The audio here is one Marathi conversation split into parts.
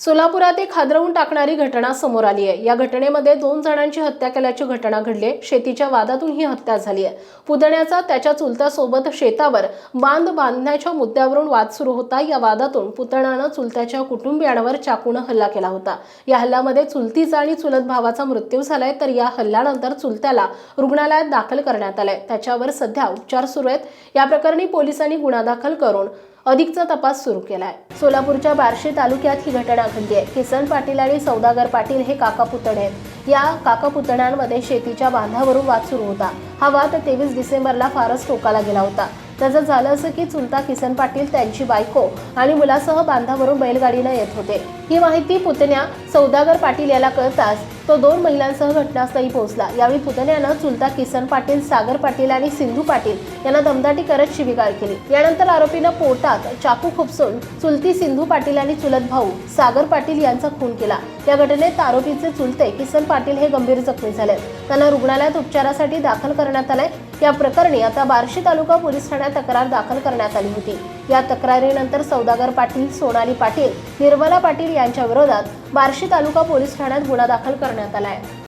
सोलापुरात एक हादरवून टाकणारी घटना समोर आली आहे. या घटनेमध्ये दोन जणांची हत्या केल्याची घटना घडली आहे. शेतीच्या वादातून ही हत्या झाली आहे. पुतण्याचा त्याच्या चुलत्यासोबत शेतावर बांध बांधण्याच्या मुद्द्यावरून वाद सुरू होता. या वादातून पुतण्यानं चुलत्याच्या कुटुंबियांवर चाकून हल्ला केला होता. या हल्ल्यामध्ये चुलतीचा आणि चुलत भावाचा मृत्यू झालाय. तर या हल्ल्यानंतर चुलत्याला रुग्णालयात दाखल करण्यात आलंय. त्याच्यावर सध्या उपचार सुरू आहेत. या प्रकरणी पोलिसांनी गुन्हा दाखल करून अधिकचा तपास सुरू केला आहे सोलापूरच्या बार्शी तालुक्यात ही घटना घडली आहे. किसन पाटील आणि सौदागर पाटील हे काका पुतणे आहेत. या काका पुतण्यांमध्ये शेतीच्या बांधावरून वाद सुरू होता. हा वाद तेवीस डिसेंबरला फारच टोकाला गेला होता. त्याचं झालं असं की चुलता किसन पाटील त्यांची बायको आणि मुलासह बांधावरून बैलगाडीनं येत होते. ही माहिती पुतण्या सौदागर पाटील याला कळताच तो दोन महिलांसह घटनास्थळी पोहोचला. यावेळी पुतण्यानं चुलता किसन पाटील सागर पाटील आणि सिंधू पाटील यांना दमदाटी करत शिवीगाळ केली. यानंतर आरोपीनं पोटात चाकू खुपसून चुलती सिंधू पाटील आणि चुलत भाऊ सागर पाटील यांचा खून केला. या घटनेत आरोपीचे चुलते किसन पाटील हे गंभीर जखमी झाले. त्यांना रुग्णालयात उपचारासाठी दाखल करण्यात आलंय. या प्रकरणी आता बार्शी तालुका पोलीस ठाण्यात तक्रार दाखल करण्यात आली होती. या तक्रारीनंतर सौदागर पाटील सोनाली पाटील निर्मला पाटील यांच्या विरोधात बार्शी तालुका पोलीस ठाण्यात गुन्हा दाखल करण्यात आला आहे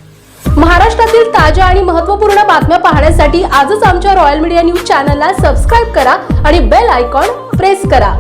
महाराष्ट्रातील ताज्या आणि महत्त्वपूर्ण बातम्या पाहण्यासाठी आजच आमच्या रॉयल मीडिया न्यूज चॅनलला सबस्क्राईब करा आणि बेल आयकॉन प्रेस करा.